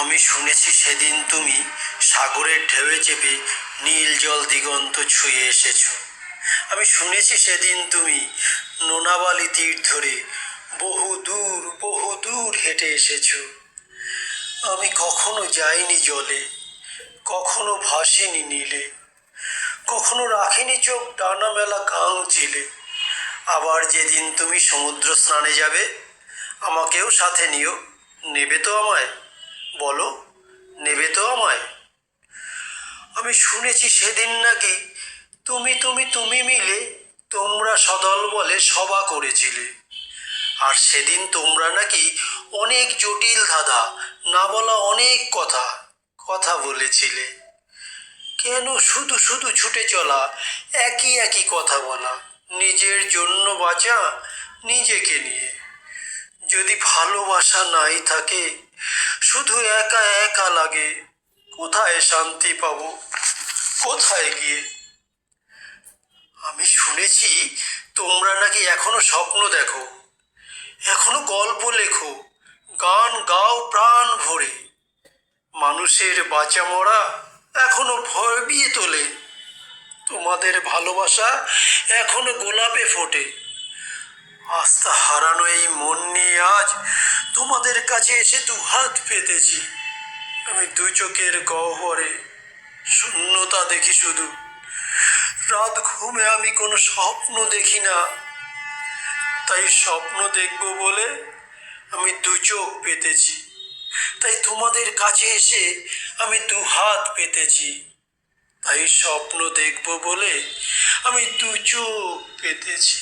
আমি শুনেছি সেদিন তুমি সাগরের ঢেউয়ে চেপে নীল জল দিগন্ত ছুঁয়ে এসেছ। আমি শুনেছি সেদিন তুমি নোনাবালি তীর ধরে বহু দূর বহু দূর হেঁটে এসেছ। আমি কখনো যাইনি জলে, কখনো ভাসিনি নীলে, কখনো রাখিনি চোখ ডানা মেলা গাং চিলে। আবার যেদিন তুমি সমুদ্র স্নানে যাবে, আমাকেও সাথে নিও, নেবে তো আমায়। বলো, নেবে তো আমায়। আমি শুনেছি সেদিন নাকি তুমি তুমি তুমি মিলে তোমরা সদল বলে সভা করেছিলে। আর সেদিন তোমরা নাকি অনেক জটিল ধাঁধা, না বলা অনেক কথা কথা বলেছিলে। কেন শুধু শুধু ছুটে চলা, একই একই কথা বলা, নিজের জন্য বাঁচা, নিজেকে নিয়ে? যদি ভালোবাসা নাই থাকে শুধু একা একা লাগে। কোথায় শান্তি পাবো? কোথায় গিয়ে? আমি শুনেছি তোমরা নাকি এখনও স্বপ্ন দেখো। এখনও গল্প লেখো। গান গাও প্রাণ ভরে। মানুষের বাঁচা মরা এখনও ভয় বিয়ে তোলে। তোমাদের ভালোবাসা এখনও গোলাপে ফোটে। আস্থা হারানো এই মন নিয়ে আজ তোমাদের কাছে এসে দু হাত পেতেছি। আমি দু চোখের গহ্বরে, শূন্যতা দেখি শুধু। রাত ঘুমে আমি কোনো স্বপ্ন দেখি না। তাই স্বপ্ন দেখব বলে আমি দু চোখ পেতেছি। তাই তোমাদের কাছে এসে আমি দু হাত পেতেছি। তাই স্বপ্ন দেখব বলে আমি দু চোখ পেতেছি।